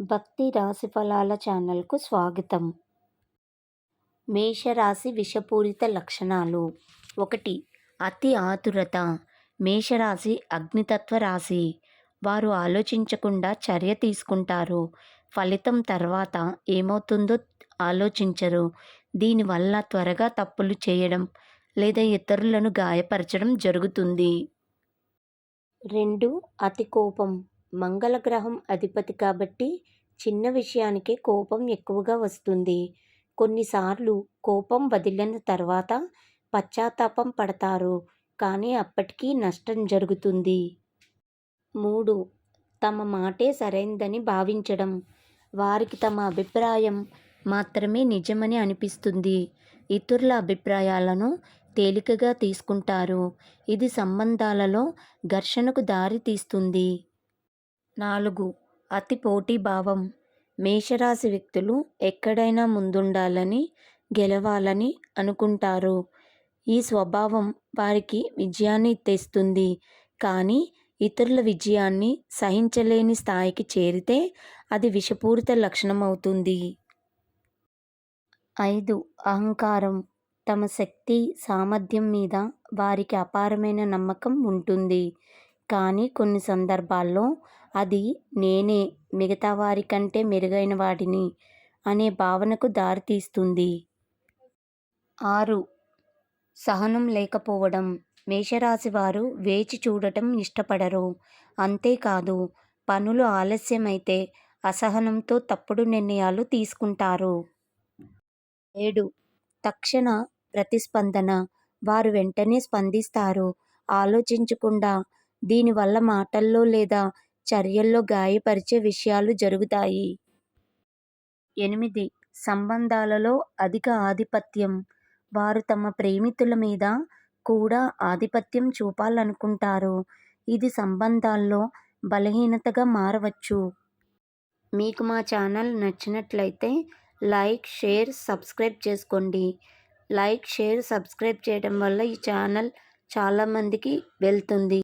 భక్తి రాశి ఫలాల ఛానల్కు స్వాగతం. మేషరాశి విషపూరిత లక్షణాలు. ఒకటి అతి ఆతురత. మేషరాశి అగ్నితత్వ రాశి. వారు ఆలోచించకుండా చర్య తీసుకుంటారు. ఫలితం తర్వాత ఏమవుతుందో ఆలోచించరు. దీనివల్ల త్వరగా తప్పులు చేయడం లేదా ఇతరులను గాయపరచడం జరుగుతుంది. రెండు అతి కోపం. మంగళగ్రహం అధిపతి కాబట్టి చిన్న విషయానికే కోపం ఎక్కువగా వస్తుంది. కొన్నిసార్లు కోపం వదిలిన తర్వాత పశ్చాత్తాపం పడతారు. కానీ అప్పటికీ నష్టం జరుగుతుంది. మూడు. తమ మాటే సరైందని భావించడం. వారికి తమ అభిప్రాయం మాత్రమే నిజమని అనిపిస్తుంది. ఇతరుల అభిప్రాయాలను తేలికగా తీసుకుంటారు. ఇది సంబంధాలలో ఘర్షణకు దారి తీస్తుంది నాలుగు. అతి పోటీభావం మేషరాశి వ్యక్తులు ఎక్కడైనా ముందుండాలని గెలవాలని అనుకుంటారు. ఈ స్వభావం వారికి విజయాన్ని తెస్తుంది. కానీ ఇతరుల విజయాన్ని సహించలేని స్థాయికి చేరితే అది విషపూరిత లక్షణం అవుతుంది. ఐదు. అహంకారం. తమ శక్తి సామర్థ్యం మీద వారికి అపారమైన నమ్మకం ఉంటుంది. కానీ కొన్ని సందర్భాల్లో అది నేనే మిగతా వారికంటే మెరుగైన వాడిని అనే భావనకు దారితీస్తుంది. ఆరు. సహనం లేకపోవడం. మేషరాశి వారు వేచి చూడటం ఇష్టపడరు. అంతేకాదు పనులు ఆలస్యమైతే అసహనంతో తప్పుడు నిర్ణయాలు తీసుకుంటారు. ఏడు. తక్షణ ప్రతిస్పందన. వారు వెంటనే స్పందిస్తారు. ఆలోచించకుండా దీనివల్ల మాటల్లో లేదా చర్యల్లో గాయపరిచే విషయాలు జరుగుతాయి. ఎనిమిది. సంబంధాలలో అధిక ఆధిపత్యం. వారు తమ ప్రేమితుల మీద కూడా ఆధిపత్యం చూపాలనుకుంటారు. ఇది సంబంధాల్లో బలహీనతగా మారవచ్చు. మీకు మా ఛానల్ నచ్చినట్లయితే లైక్ షేర్ సబ్స్క్రైబ్ చేసుకోండి. లైక్ షేర్ సబ్స్క్రైబ్ చేయడం వల్ల ఈ ఛానల్ చాలామందికి వెళ్తుంది.